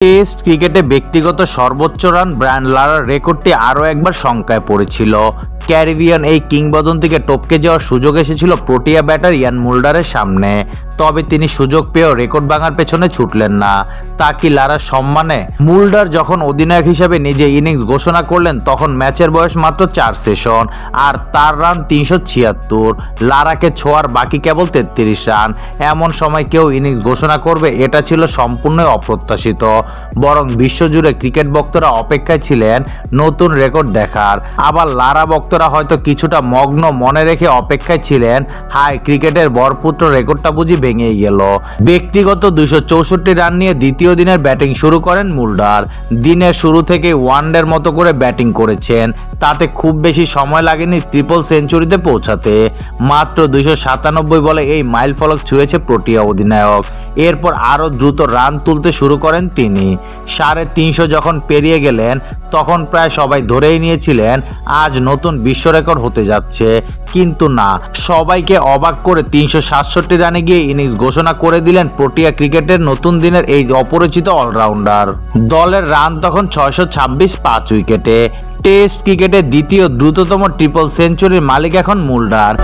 কে test ক্রিকেটে ব্যক্তিগত সর্বোচ্চ রান ব্রায়ান লারার রেকর্ডটি আরও একবার শঙ্কায় পড়েছিল। ক্যারিবিয়ান এই কিংবদন্তিকে টপকে যাওয়ার সুযোগ এসেছিল প্রোটিয়া ব্যাটার ইয়ান মুল্ডারের সামনে। তবে তিনি সুযোগ পেয়েও রেকর্ড ভাঙার পেছনে ছুটলেন না। তা কি লারার সম্মানে? মুল্ডার যখন অধিনায়ক হিসেবে নিজে ইনিংস ঘোষণা করলেন, তখন ম্যাচের বয়স মাত্র চার সেশন, আর তার রান তিনশো ছিয়াত্তর। লারাকে ছোঁয়ার বাকি কেবল তেত্রিশ রান। এমন সময় কেউ ইনিংস ঘোষণা করবে, এটা ছিল সম্পূর্ণ অপ্রত্যাশিত। বরং বিশ্বজুড়ে ক্রিকেট ভক্তরা অপেক্ষায় ছিলেন নতুন রেকর্ড দেখার। আবার লারা ভক্তরা হয়তো কিছুটা মগ্ন মনে রেখে অপেক্ষায় ছিলেন। হাই ক্রিকেটের বরপুত্র রেকর্ডটা বুঝি ভেঙেই গেল। ব্যক্তিগত দুইশো চৌষট্টি রান নিয়ে দ্বিতীয় দিনের ব্যাটিং শুরু করেন মুল্ডার। দিনের শুরু থেকে ওয়ানডের মতো করে ব্যাটিং করেছেন। তাতে খুব বেশি সময় লাগেনি ট্রিপল সেঞ্চুরিতে পৌঁছাতে। মাত্র দুইশো সাতানব্বই বলে এই মাইল ফলক ছুঁয়েছে প্রোটিয়া অধিনায়ক। এরপর আরও দ্রুত রান তুলতে শুরু করেন তিনি। সাড়ে তিনশো যখন পেরিয়ে গেলেন, তখন প্রায় সবাই ধরেই নিয়েছিলেন, আজ নতুন বিশ্ব রেকর্ড হতে যাচ্ছে। কিন্তু না, সবাইকে অবাক করে তিনশো সাতষট্টি রানে গিয়ে ইনিংস ঘোষণা করে দিলেন প্রোটিয়া ক্রিকেটের নতুন দিনের এই অপরিচিত অলরাউন্ডার। দলের রান তখন ছয়শো ছাব্বিশ পাঁচ উইকেটে। টেস্ট ক্রিকেটের দ্বিতীয় দ্রুততম ট্রিপল সেঞ্চুরির মালিক এখন মুল্ডার।